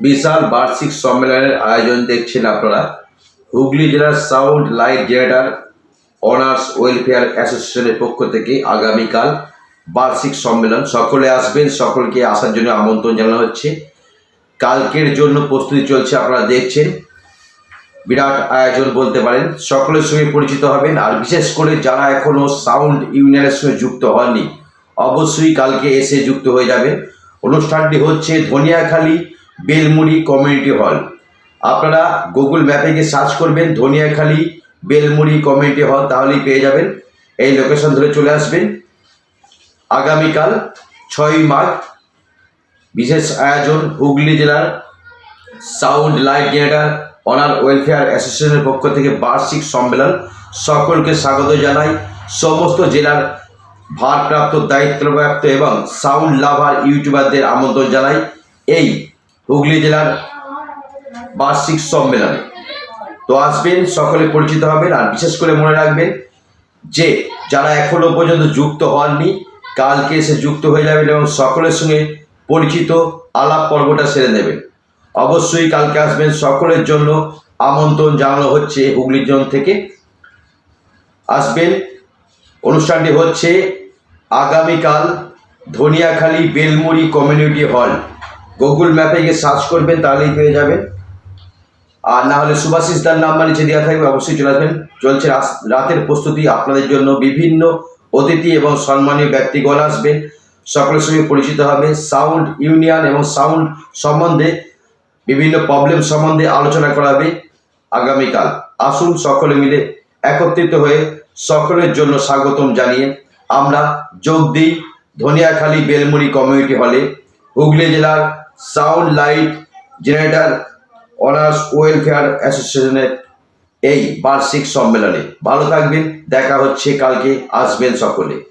বিশাল বার্ষিক সম্মেলনের আয়োজন দেখছেন আপনারা। হুগলি জেলার sound light generator owners welfare অ্যাসোসিয়েশনের পক্ষ থেকে আগামীকাল বার্ষিক সম্মেলন। সকলে আসবেন, সকলকে আসার জন্য আমন্ত্রণ জানানো হচ্ছে। কালকের জন্য প্রস্তুতি চলছে, আপনারা দেখছেন। বিরাট আয়োজন বলতে পারেন। সকলের সঙ্গে পরিচিত হবেন, আর বিশেষ করে যারা এখনও সাউন্ড ইউনিয়নের সঙ্গে যুক্ত হননি, অবশ্যই কালকে এসে যুক্ত হয়ে যাবেন। অনুষ্ঠানটি হচ্ছে ধনিয়াখালী বেলমুড়ি কমিউনিটি হল। আপনারা গুগল ম্যাপে গিয়ে সার্চ করবেন ধনিয়াখালী বেলমুড়ি কমিউনিটি হল, তাহলেই পেয়ে যাবেন। এই লোকেশন ধরে চলে আসবেন। আগামীকাল ছয়ই মার্চ বিশেষ আয়োজন হুগলি জেলার sound light generator, owner welfare অ্যাসোসিয়েশনের পক্ষ থেকে বার্ষিক সম্মেলন। সকলকে স্বাগত জানাই। সমস্ত জেলার ভারপ্রাপ্ত দায়িত্বপ্রাপ্ত এবং সাউন্ড লাভার ইউটিউবারদের আমন্ত্রণ জানাই। এই হুগলি জেলার বার্ষিক সম্মেলনে। তো আসবেন, সকলে পরিচিত হবেন, আর বিশেষ করে মনে রাখবেন যে যারা এখনও পর্যন্ত যুক্ত হননি, কালকে এসে যুক্ত হয়ে যাবেন এবং সকলের সঙ্গে পরিচিত আলাপ পর্বটা সেরে নেবেন। অবশ্যই কালকে আসবেন সকলের জন্য আমন্ত্রণ জানানো হচ্ছে হুগলি জোন থেকে। আসবেন, অনুষ্ঠানটি হচ্ছে আগামীকাল Dhaniakhali Belmuri community hall. Google ম্যাপে গিয়ে সার্চ করবেন, তাহলেই পেয়ে যাবেন। আর না হলে সুভাষিস দার নাম্বার নিচে দেওয়া থাকবে, অবশ্যই চলে আসবেন। চলছে রাতের প্রস্তুতি আপনাদের জন্য বিভিন্ন অতিথি এবং সম্মানীয় ব্যক্তিগণ আসবেন। সকলের সঙ্গে পরিচিত হবে সাউন্ড ইউনিয়ন এবং সাউন্ড সম্বন্ধে বিভিন্ন প্রবলেম সম্বন্ধে আলোচনা করা হবে আগামীকাল। আসুন সকলে মিলে একত্রিত হয়ে সকলের জন্য স্বাগতম জানিয়ে আমরা যোগ দিই ধনিয়াখালী বেলমুড়ি কমিউনিটি হলে। হুগলি জেলার sound light generator owners welfare অ্যাসোসিয়েশনের এই বার্ষিক সম্মেলনে। ভালো থাকবেন, দেখা হচ্ছে কালকে, আসবেন সকলে।